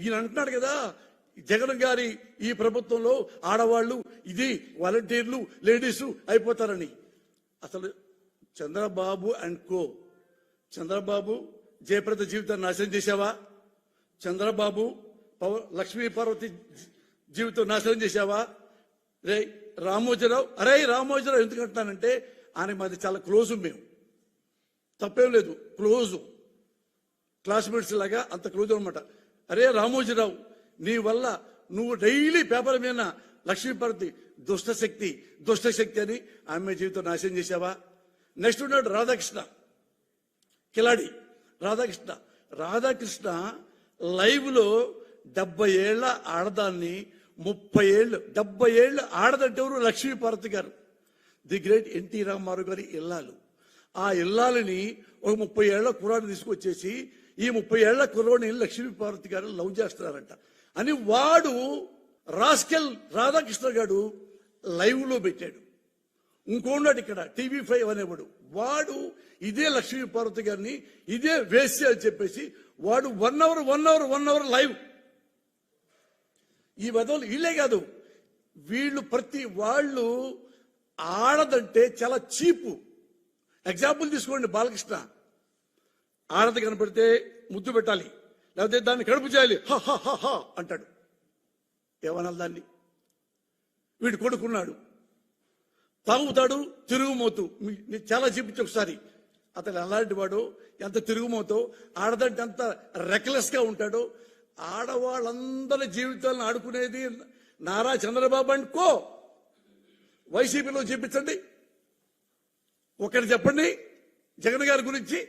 ఈయన అంటున్నాడు కదా జగన్ గారి ఈ ప్రభుత్వంలో ఆడవాళ్ళు ఇది వాలంటీర్లు లేడీసు అయిపోతారని. అసలు చంద్రబాబు అండ్ కో చంద్రబాబు జయప్రద జీవితాన్ని నాశనం చేశావా? చంద్రబాబు పవ- లక్ష్మీ పార్వతి జీవితం నాశనం చేశావా? రే రామోజీరావు అరే రామోజీరావు ఎందుకంటున్నానంటే ఆయన మాది చాలా క్లోజ్ మేము. తప్పేం లేదు క్లోజు. క్లాస్మేట్స్ లాగా అంత క్లోజ్ అనమాట అరే రామోజీరావు నీ వల్ల నువ్వు డైలీ పేపర్ మీద లక్ష్మీపార్వతి దుష్టశక్తి దుష్టశక్తి అని ఆమె జీవితం నాశనం చేశావా? నెక్స్ట్ ఉన్నాడు రాధాకృష్ణ కిలాడి రాధాకృష్ణ. రాధాకృష్ణ లైవ్లో డెబ్బై ఏళ్ళ ఆడదాన్ని ముప్పై ఏళ్ళు డెబ్బై ఏళ్ళు ఆడదంటే ఎవరు లక్ష్మీపార్వతి గారు? ది గ్రేట్ ఎన్టీ రామారావు గారి ఇల్లాలు. ఆ ఇల్లాలని ఒక ముప్పై ఏళ్ళ కుర్రాడిని తీసుకొచ్చేసి ఈ ముప్పై ఏళ్ళ కుర్రోడిని లక్ష్మీపార్వతి గారు లవ్ చేస్తున్నారంట. అని వాడు రాస్కెల్ రాధాకృష్ణ గారు లైవ్లో పెట్టాడు. ఇంకోన్నాడు ఇక్కడ టీవీ ఫైవ్ అనేవాడు. వాడు ఇదే లక్ష్మీ పార్వతి గారిని ఇదే వేసి అని చెప్పేసి వాడు one hour one hour one hour live. ఈ వదలు వీళ్ళే కాదు. వీళ్ళు ప్రతి వాళ్ళు ఆడదంటే చాలా చీపు. ఎగ్జాంపుల్ తీసుకోండి బాలకృష్ణ. ఆడత కనపడితే ముద్దు పెట్టాలి. లేకపోతే దాన్ని కడుపు చేయాలి. హ అంటాడు. ఏమనాలి దాన్ని? వీడు కొడుకున్నాడు. తాగుతాడు తిరుగుమోతు. చాలా చూపించి ఒకసారి. అతను ఎలాంటి వాడు ఎంత తిరుగుమోతో ఆడదంటే అంత రెక్లెస్గా ఉంటాడో ఆడవాళ్ళందరి జీవితాలను ఆడుకునేది నారా చంద్రబాబు అండ్ కో. వైసీపీలో చూపించండి. ఒక్కటి చెప్పండి? జగన్ గారి గురించి?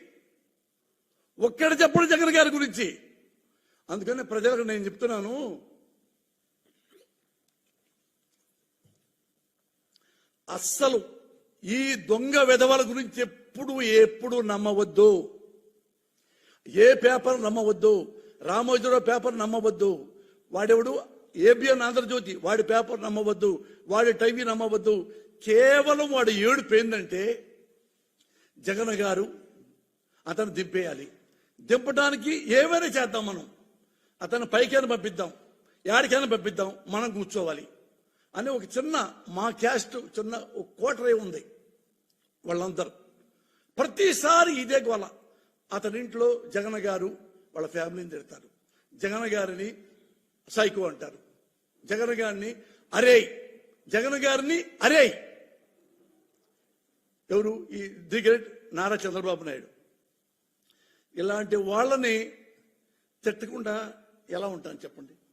ఒక్కటి చెప్పండి జగన్ గారి గురించి. అందుకని ప్రజలకు నేను చెప్తున్నాను. అస్సలు ఈ దొంగ విధవల గురించి ఎప్పుడు ఎప్పుడు నమ్మవద్దు. ఏ పేపర్ నమ్మవద్దు. రామోజీరావు పేపర్ నమ్మవద్దు. వాడెవడు? ఏబిఎన్ ఆంధ్రజ్యోతి. వాడి పేపర్ నమ్మవద్దు. వాడి టైవీ నమ్మవద్దు. కేవలం వాడు ఏడుపు ఏంటంటే జగన్ గారు అతను దింపేయాలి. దింపడానికి ఏమైనా చేద్దాం మనం. అతను పైకైనా పంపిద్దాం యాడికైనా పంపిద్దాం మనం కూర్చోవాలి అని ఒక చిన్న మా క్యాస్ట్ చిన్న ఒక కోటరే ఉంది వాళ్ళందరూ. ప్రతిసారి ఇదే గోల. అతని ఇంట్లో జగన్ గారు వాళ్ళ ఫ్యామిలీని తిడతారు. జగన్ గారిని సైకో అంటారు. జగన్ గారిని అరే జగన్ గారిని అరే ఎవరు? ఈ ది గ్రేట్ నారా చంద్రబాబు నాయుడు. ఇలాంటి వాళ్ళని తిట్టకుండా ఎలా ఉంటాను చెప్పండి?